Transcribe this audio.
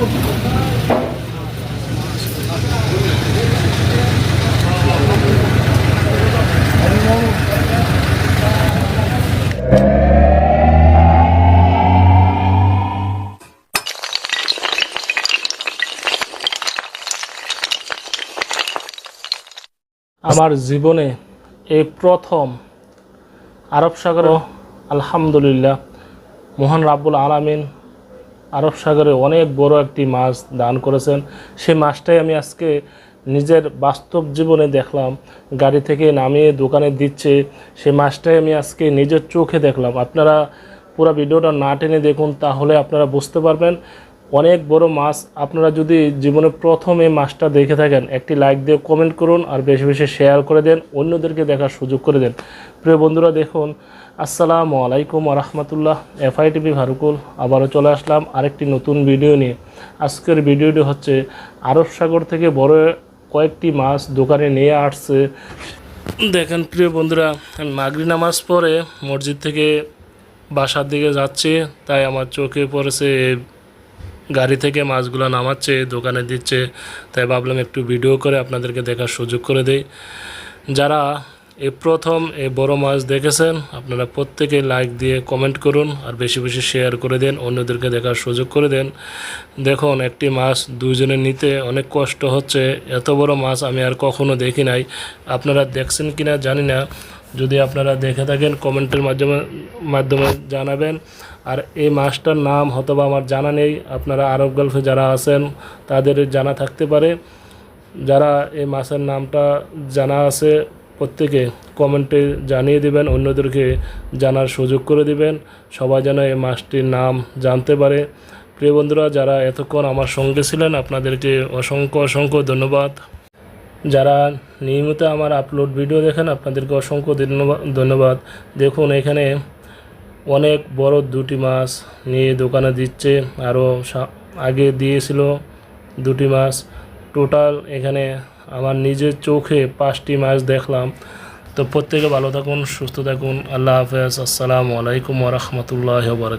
আমার জীবনে এই প্রথম আরব সাগরে আলহামদুলিল্লাহ মহান রাব্বুল আলামিন আরব সাগরে অনেক বড় একটি মাছ দান করেছেন। সে মাছটাই আমি আজকে নিজের বাস্তব জীবনে দেখলাম। গাড়ি থেকে নামিয়ে দোকানে দিচ্ছে। সেই মাছটাই আমি আজকে নিজের চোখে দেখলাম। আপনারা পুরো ভিডিওটা না টেনে দেখুন, তাহলে আপনারা বুঝতে পারবেন অনেক বড় মাছ। আপনারা যদি জীবনে প্রথম এই মাছটা দেখে থাকেন, একটি লাইক দিয়ে কমেন্ট করুন আর বেশি বেশি শেয়ার করে দেন, অন্যদেরকে দেখার সুযোগ করে দেন। প্রিয় বন্ধুরা, দেখুন, আসসালামু আলাইকুম রহমতুল্লাহ এফআই টিভি ফারুকুল আবারও চলে আসলাম আরেকটি নতুন ভিডিও নিয়ে। আজকের ভিডিওটি হচ্ছে, আরব সাগর থেকে বড় কয়েকটি মাছ দোকানে নিয়ে আসছে। দেখেন, প্রিয় বন্ধুরা মাগরি নামাজ পরে মসজিদ থেকে বাসার দিকে যাচ্ছি, তাই আমার চোখে পড়েছে গাড়ি থেকে মাছগুলো নামাচ্ছে, দোকানে দিচ্ছে। তাই ভাবলাম একটু ভিডিও করে আপনাদেরকে দেখার সুযোগ করে দেই। যারা এ প্রথম এ বড় মাছ দেখেছেন, আপনারা প্রত্যেকে লাইক দিয়ে কমেন্ট করুন আর বেশি বেশি শেয়ার করে দেন, অন্যদেরকে দেখার সুযোগ করে দেন। দেখুন, একটি মাছ দুইজনে নিতে অনেক কষ্ট হচ্ছে। এত বড় মাছ আমি আর কখনো দেখি নাই। আপনারা দেখছেন কিনা জানি না। যদি আপনারা দেখে থাকেন, কমেন্টের মাধ্যমে মাধ্যমে জানাবেন। আর এই মাছটার নাম হয়তোবা আমার জানা নেই। আপনারা আরব গল্ফে যারা আছেন, তাদের জানা থাকতে পারে। যারা এই মাছের নামটা জানা আছে, প্রত্যেকে কমেন্টে জানিয়ে দিবেন, অন্যদেরকে জানার সুযোগ করে দিবেন। সবাই যেন এই মাছটির নাম জানতে পারে। প্রিয় বন্ধুরা, যারা এতক্ষণ আমার সঙ্গে ছিলেন, আপনাদেরকে অসংখ্য অসংখ্য ধন্যবাদ। যারা নিয়মিত আমার আপলোড ভিডিও দেখেন, আপনাদেরকে অসংখ্য ধন্যবাদ। দেখুন, এখানে অনেক বড় দুটি মাছ নিয়ে দোকানে দিচ্ছে। আরও আগে দিয়েছিল দুটি মাছ। টোটাল এখানে আমার নিজের চোখে পাঁচটি মাছ দেখলাম। তো প্রত্যেকে ভালো থাকুন, সুস্থ থাকুন। আল্লাহ হাফেজ। আসসালামু আলাইকুম ওরহমতুল্লাহ বরক